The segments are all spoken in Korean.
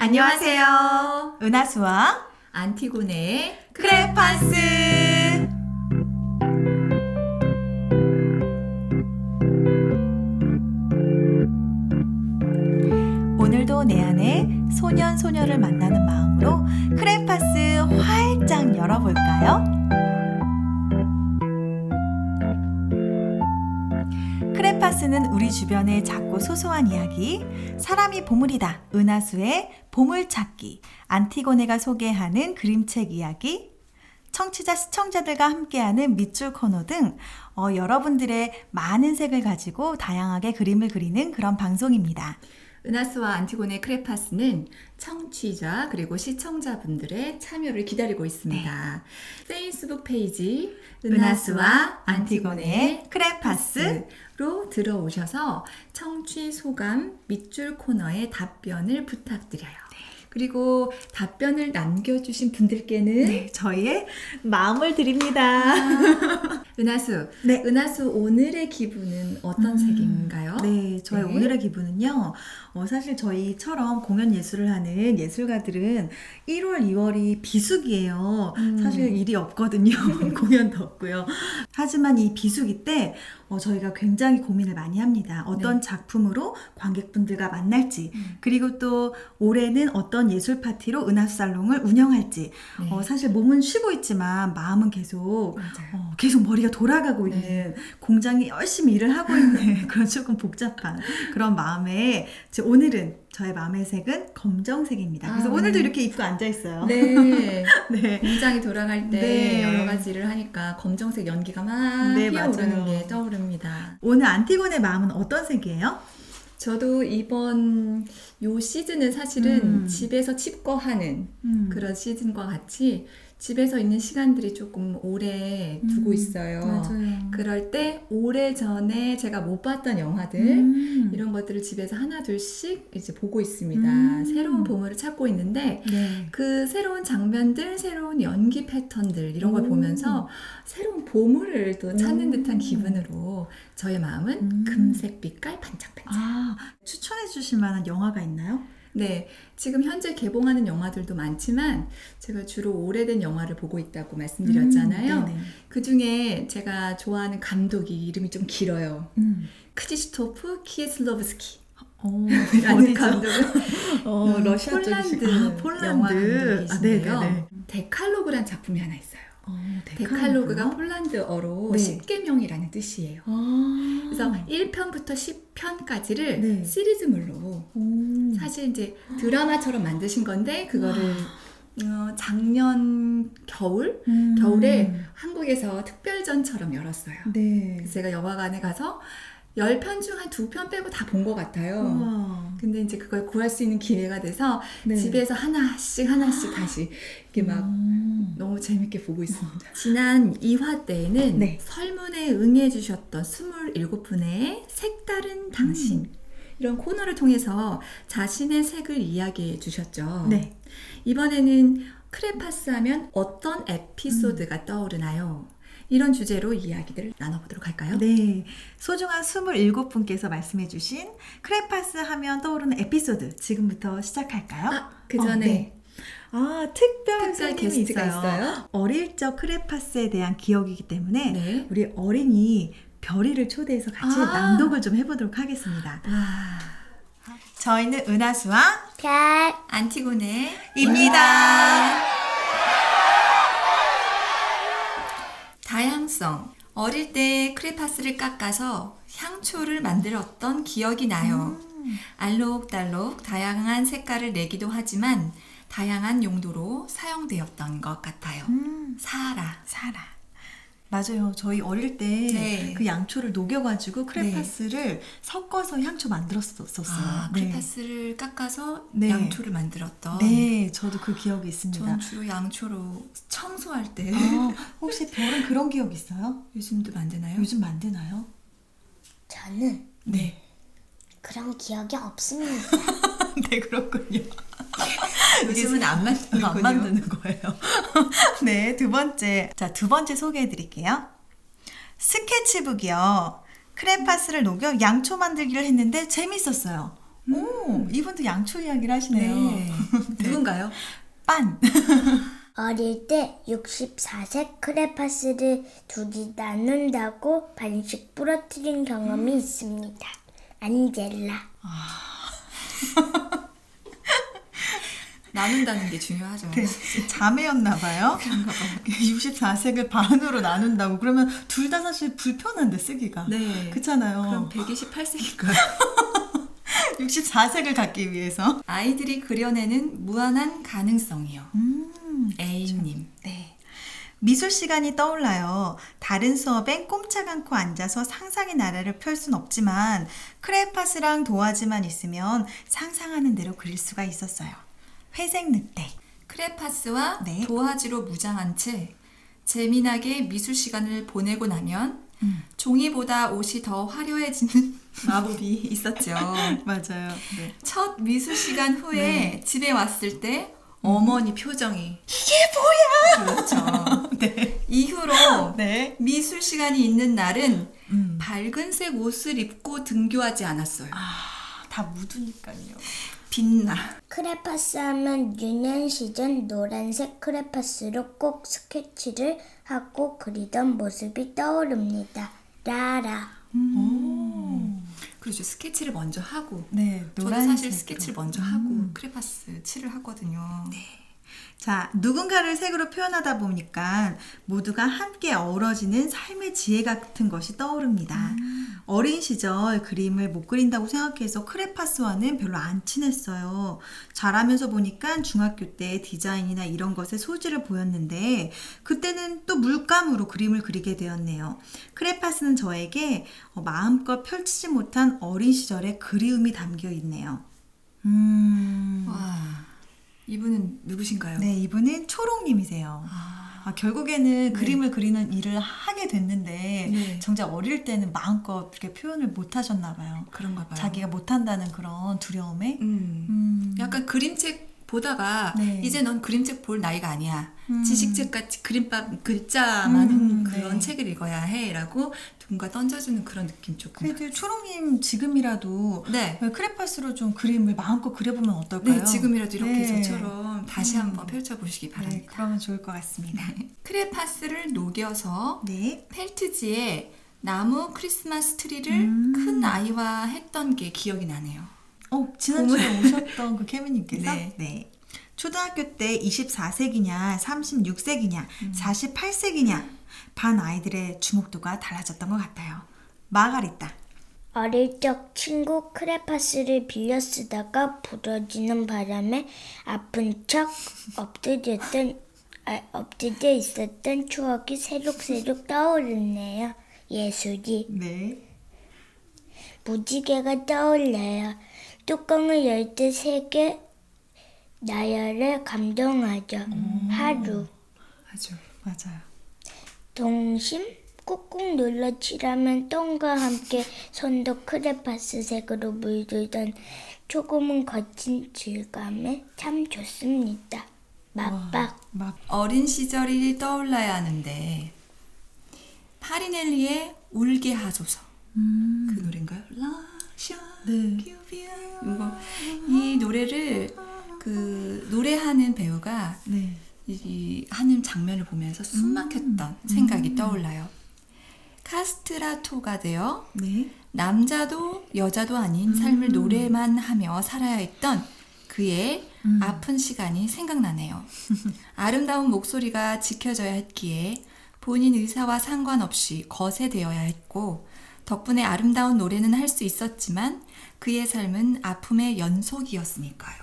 안녕하세요. 은하수와 안티고네의 크레파스. 오늘도 내 안에 소년 소녀를 만나는 마음으로 크레파스 활짝 열어볼까요? 크레파스는 우리 주변의 작고 소소한 이야기, 사람이 보물이다, 은하수의 보물찾기, 안티고네가 소개하는 그림책 이야기, 청취자 시청자들과 함께하는 밑줄 코너 등 어, 여러분들의 많은 색을 가지고 다양하게 그림을 그리는 그런 방송입니다. 은하수와 안티고네 크레파스는 청취자 그리고 시청자분들의 참여를 기다리고 있습니다. 페이스북 페이지 은하수와 안티고네 크레파스로 들어오셔서 청취 소감 밑줄 코너에 답변을 부탁드려요. 그리고 답변을 남겨주신 분들께는 네, 저희의 마음을 드립니다. 은하수, 네. 은하수 오늘의 기분은 어떤 음, 색인가요? 네, 저희 네. 오늘의 기분은요. 어, 사실 저희처럼 공연 예술을 하는 예술가들은 1월, 2월이 비수기예요. 음. 사실 일이 없거든요. 공연도 없고요. 하지만 이 비수기 때 어, 저희가 굉장히 고민을 많이 합니다. 어떤 네. 작품으로 관객분들과 만날지, 음. 그리고 또 올해는 어떤 예술 파티로 은하수 살롱을 운영할지. 네. 어, 사실 몸은 쉬고 있지만 마음은 계속. 어, 계속 머리가 돌아가고 네. 있는 공장이 열심히 일을 하고 있는 그런 조금 복잡한 그런 마음에 오늘은 저의 마음의 색은 검정색입니다. 그래서 아, 오늘도 네. 이렇게 입고 앉아 있어요. 네. 네. 공장이 돌아갈 때 네. 여러 가지 일을 하니까 검정색 연기가 막 네, 피어오르는 맞아요. 게 떠오릅니다. 오늘 안티곤의 마음은 어떤 색이에요? 저도 이번 요 시즌은 사실은 음. 집에서 칩거하는 음. 그런 시즌과 같이 집에서 있는 시간들이 조금 오래 두고 음, 있어요. 맞아요. 그럴 때 오래 전에 제가 못 봤던 영화들 음. 이런 것들을 집에서 하나 둘씩 이제 보고 있습니다. 음. 새로운 보물을 찾고 있는데 네. 그 새로운 장면들, 새로운 연기 패턴들 이런 걸 오. 보면서 새로운 보물을 또 찾는 오. 듯한 기분으로 저의 마음은 음. 금색 빛깔 반짝반짝. 아, 추천해 주실 만한 영화가 있나요? 네, 지금 현재 개봉하는 영화들도 많지만 제가 주로 오래된 영화를 보고 있다고 말씀드렸잖아요. 음. 그 중에 제가 좋아하는 감독이 이름이 좀 길어요. 음. 크지스토프 키에슬로브스키. 어, 라는? 감독은 어, 음, 러시아 폴란드 쪽이시고. 아, 영화 폴란드. 아, 감독이신데요. 네네네. 데칼로그란 작품이 하나 있어요. 어, 데칼로그가 데칼로그요? 폴란드어로 네. 십계명이라는 뜻이에요. 아. 그래서 1편부터 10편까지를 네. 시리즈물로 오. 사실 이제 드라마처럼 만드신 건데 그거를 와. 어, 작년 겨울 음. 겨울에 한국에서 특별전처럼 열었어요. 네. 그래서 제가 영화관에 가서 10편 중 한 두 편 빼고 다 본 것 같아요. 우와. 근데 이제 그걸 구할 수 있는 기회가 돼서 네. 집에서 하나씩 하나씩 다시 이렇게 막 음. 너무 재밌게 보고 있습니다. 지난 2화 때에는 네. 설문에 응해주셨던 27분의 색다른 당신 음. 이런 코너를 통해서 자신의 색을 이야기해 주셨죠. 네. 이번에는 크레파스 하면 어떤 에피소드가 음. 떠오르나요? 이런 주제로 이야기들을 나눠보도록 할까요? 네. 소중한 27분께서 말씀해 주신 크레파스 하면 떠오르는 에피소드 지금부터 시작할까요? 아, 그 어, 전에 네. 아, 특별 특별 게스트가 있어요. 있어요? 어릴 적 크레파스에 대한 기억이기 때문에 네. 우리 어린이 별이를 초대해서 같이 아. 낭독을 좀 해보도록 하겠습니다. 와, 저희는 은하수와 별, 안티고네 입니다. 다양성. 어릴 때 크레파스를 깎아서 향초를 만들었던 기억이 나요. 알록달록 다양한 색깔을 내기도 하지만 다양한 용도로 사용되었던 것 같아요. 음, 사라. 사라. 맞아요. 저희 어릴 때 네. 그 양초를 녹여가지고 크레파스를 섞어서 향초 만들었었어요. 아, 네. 크레파스를 깎아서 네. 양초를 만들었던. 네, 저도 그 기억이 있습니다. 전 주로 양초로 청소할 때 아, 혹시 별은 그런 기억 있어요? 요즘도 만드나요? 요즘 만드나요? 저는 네. 그런 기억이 없습니다. 네, 그렇군요. 요즘은 안 만드는군요. 안 만드는 거예요. 네, 두 번째. 자, 두 번째 소개해 드릴게요. 스케치북이요. 크레파스를 녹여 양초 만들기를 했는데 재밌었어요. 오, 이분도 양초 이야기를 하시네요. 네. 누군가요? 빤. 어릴 때 64세 크레파스를 둘이 나눈다고 반씩 부러뜨린 경험이 있습니다. 안젤라. 나눈다는 게 중요하죠. 네, 자매였나 봐요. 64색을 반으로 나눈다고. 그러면 둘 다 사실 불편한데 쓰기가. 네. 그렇잖아요. 그럼 128세인가요? 64색을 갖기 위해서. 아이들이 그려내는 무한한 가능성이요. 음. A님. 네. 미술 시간이 떠올라요. 다른 수업엔 꼼짝 않고 앉아서 상상의 나라를 펼 순 없지만 크레파스랑 도화지만 있으면 상상하는 대로 그릴 수가 있었어요. 회색 늑대. 크레파스와 네. 도화지로 무장한 채 재미나게 미술 시간을 보내고 나면 음. 종이보다 옷이 더 화려해지는 마법이 있었죠. 맞아요. 네. 첫 미술 시간 후에 집에 왔을 때 어머니 표정이 이게 뭐야? 그렇죠. 네. 이후로 네. 미술 시간이 있는 날은 음. 밝은색 옷을 입고 등교하지 않았어요. 아, 다 묻으니까요. 빛나. 크레파스 하면 유년 시절 노란색 크레파스로 꼭 스케치를 하고 그리던 모습이 떠오릅니다. 라라. 그렇죠. 스케치를 먼저 하고. 네, 노란색으로. 사실 스케치를 먼저 하고 크레파스 칠을 하거든요. 자, 누군가를 색으로 표현하다 보니까 모두가 함께 어우러지는 삶의 지혜 같은 것이 떠오릅니다. 어린 시절 그림을 못 그린다고 생각해서 크레파스와는 별로 안 친했어요. 자라면서 보니까 중학교 때 디자인이나 이런 것에 소질을 보였는데 그때는 또 물감으로 그림을 그리게 되었네요. 크레파스는 저에게 어, 마음껏 펼치지 못한 어린 시절의 그리움이 담겨 있네요. 음. 와, 이분은 누구신가요? 네, 이분은 초롱님이세요. 아, 결국에는 그림을 그리는 일을 하게 됐는데 네. 정작 어릴 때는 마음껏 이렇게 표현을 못 하셨나 봐요. 그런가 봐요. 자기가 못 한다는 그런 두려움에. 음. 음. 약간 그림책 보다가 네. 이제 넌 그림책 볼 나이가 아니야. 음. 지식책 같이 그림밥 글자 많은 음, 그런 네. 책을 읽어야 해라고 누군가 던져주는 그런 느낌 조금. 그래도 초롱님 지금이라도 네. 크레파스로 좀 그림을 마음껏 그려보면 어떨까요? 네, 지금이라도 이렇게 네. 저처럼 다시 음. 한번 펼쳐보시기 네, 바랍니다. 그러면 좋을 것 같습니다. 크레파스를 녹여서 네. 펠트지에 나무 크리스마스 트리를 음. 큰 아이와 했던 게 기억이 나네요. 어, 지난주에 오셨던 그 케미님께서 네. 네. 초등학교 때 24세기냐, 36세기냐, 음. 48세기냐, 반 아이들의 주목도가 달라졌던 것 같아요. 마가리타. 어릴 적 친구 크레파스를 빌려 쓰다가 부러지는 바람에 아픈 척 엎드렸던 아, 엎드려 있었던 추억이 새록새록 떠오르네요. 예술이 네. 무지개가 떠올라요. 뚜껑을 열 때 세계 나열을 감동하죠. 하루 아주. 맞아요. 동심 꾹꾹 눌러 칠하면 똥과 함께 손도 크레파스 색으로 물들던 조금은 거친 질감에 참 좋습니다. 맛박 막 어린 시절이 떠올라야 하는데 파리넬리의 울게 하소서 그 노래인가요? 라샤 네. 큐비아 이거 이 노래를 그 노래하는 배우가 네. 이 하는 장면을 보면서 숨 막혔던 생각이 떠올라요. 카스트라토가 되어 네. 남자도 여자도 아닌 삶을 노래만 하며 살아야 했던 그의 아픈 시간이 생각나네요. 아름다운 목소리가 지켜져야 했기에 본인 의사와 상관없이 거세되어야 했고 덕분에 아름다운 노래는 할 수 있었지만 그의 삶은 아픔의 연속이었으니까요.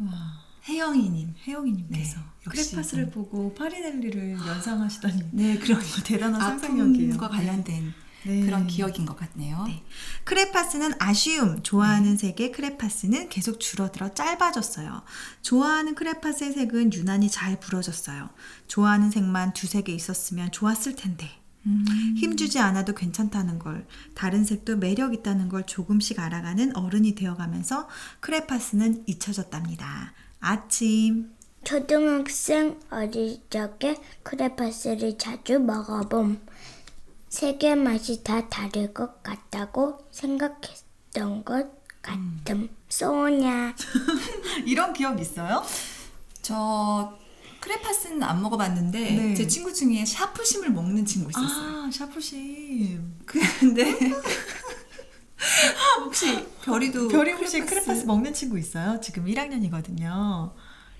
와. 혜영이님. 혜영이님께서 네, 크레파스를. 보고 파리넬리를 연상하시다니 네, 그런 대단한 상상력이에요. 아픔과 관련된 네. 그런 기억인 것 같네요. 네. 크레파스는 아쉬움, 좋아하는 색의 크레파스는 계속 줄어들어 짧아졌어요. 좋아하는 크레파스의 색은 유난히 잘 부러졌어요. 좋아하는 색만 두세 개 있었으면 좋았을 텐데. 음. 힘주지 않아도 괜찮다는 걸, 다른 색도 매력 있다는 걸 조금씩 알아가는 어른이 되어가면서 크레파스는 잊혀졌답니다. 아침. 초등학생 어릴 적에 크레파스를 자주 먹어봄. 색의 맛이 다 다를 것 같다고 생각했던 것 같음 소냐 이런 기억 있어요? 저 크레파스는 안 먹어봤는데 네. 제 친구 중에 샤프심을 먹는 친구 있었어요. 아, 샤프심. 근데 별이도 별이 혹시 크레파스 먹는 친구 있어요? 지금 1학년이거든요.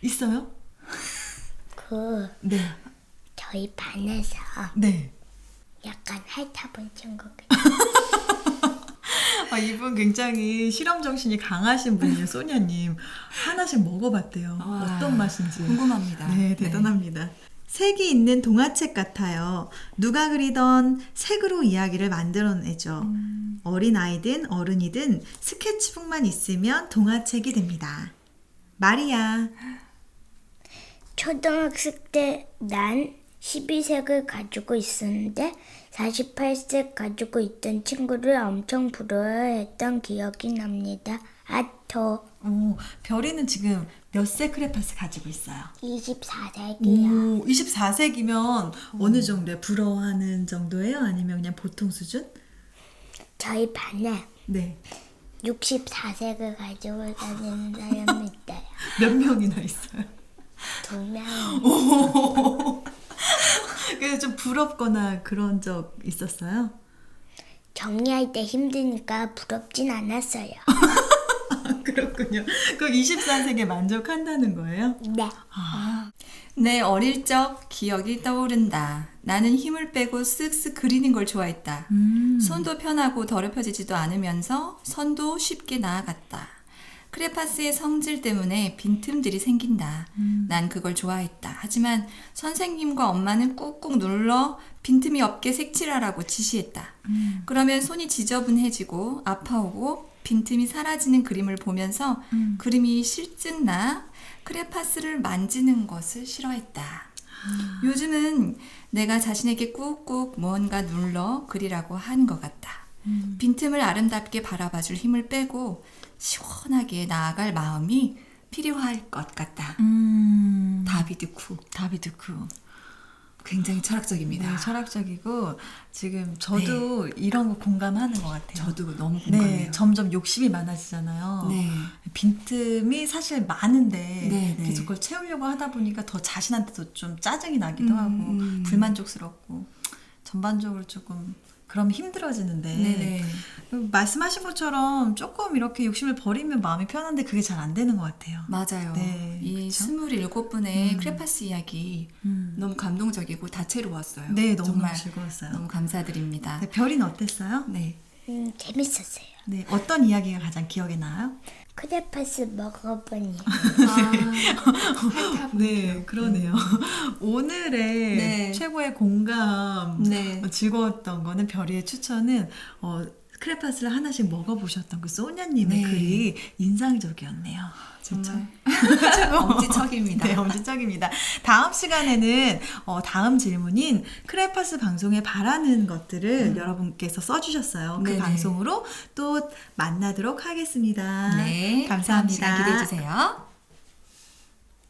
있어요? 그 네. 저희 반에서 네. 약간 핥아본 친구가 아, 이분 굉장히 실험 정신이 강하신 분이에요, 소냐님. 하나씩 먹어봤대요. 와, 어떤 맛인지. 궁금합니다. 네, 대단합니다. 색이 있는 동화책 같아요. 누가 그리던 색으로 이야기를 만들어내죠. 어린 아이든 어른이든 스케치북만 있으면 동화책이 됩니다. 마리아. 초등학생 때 난 12색을 가지고 있었는데 48색 가지고 있던 친구를 엄청 부러워했던 기억이 납니다. 아토 오, 별이는 지금 몇색 크레파스 가지고 있어요? 24색이요. 오, 24색이면 어느 정도에 부러워하는 정도예요? 아니면 그냥 보통 수준? 저희 반에 네. 64색을 가지고 다니는 사람이 있어요. 몇 명이나 있어요? 두 명. 그래서 좀 부럽거나 그런 적 있었어요? 정리할 때 힘드니까 부럽진 않았어요. 그렇군요. 그럼 24색에 만족한다는 거예요? 네. 내 어릴 적 기억이 떠오른다. 나는 힘을 빼고 쓱쓱 그리는 걸 좋아했다. 음. 손도 편하고 더럽혀지지도 않으면서 선도 쉽게 나아갔다. 크레파스의 성질 때문에 빈틈들이 생긴다. 난 그걸 좋아했다. 하지만 선생님과 엄마는 꾹꾹 눌러 빈틈이 없게 색칠하라고 지시했다. 그러면 손이 지저분해지고 아파오고 빈틈이 사라지는 그림을 보면서 그림이 실증나 크레파스를 만지는 것을 싫어했다. 요즘은 내가 자신에게 꾹꾹 뭔가 눌러 그리라고 하는 것 같다. 빈틈을 아름답게 바라봐줄 힘을 빼고 시원하게 나아갈 마음이 필요할 것 같다. 음. 다비드 쿠. 다비드 쿠. 굉장히 철학적입니다. 네, 철학적이고 지금 저도 이런 거 공감하는 것 같아요. 저도 너무 공감해요. 네, 점점 욕심이 많아지잖아요. 네. 빈틈이 사실 많은데 네, 네. 계속 그걸 채우려고 하다 보니까 더 자신한테도 좀 짜증이 나기도 음, 하고 음. 불만족스럽고 전반적으로 조금 그럼 힘들어지는데 네네. 말씀하신 것처럼 조금 이렇게 욕심을 버리면 마음이 편한데 그게 잘 안 되는 것 같아요. 맞아요. 네, 이 그쵸? 27분의 음. 크레파스 이야기 음. 너무 감동적이고 다채로웠어요. 네, 너무 정말 즐거웠어요. 너무 감사드립니다. 네, 별이는 어땠어요? 네. 음, 재밌었어요. 네, 어떤 이야기가 가장 기억에 나요? 크레파스 먹어보니 네, 그러네요. 오늘의 네. 최고의 공감, 네. 어, 즐거웠던 거는 별이의 추천은 어, 크레파스를 하나씩 먹어보셨던 그 소냐님의 네. 글이 인상적이었네요. 정말 엄지척입니다. 네, 엄지척입니다. 다음 시간에는 어, 다음 질문인 크레파스 방송에 바라는 것들을 여러분께서 써주셨어요. 그 음. 네네. 방송으로 또 만나도록 하겠습니다. 네. 감사합니다. 기대해 주세요.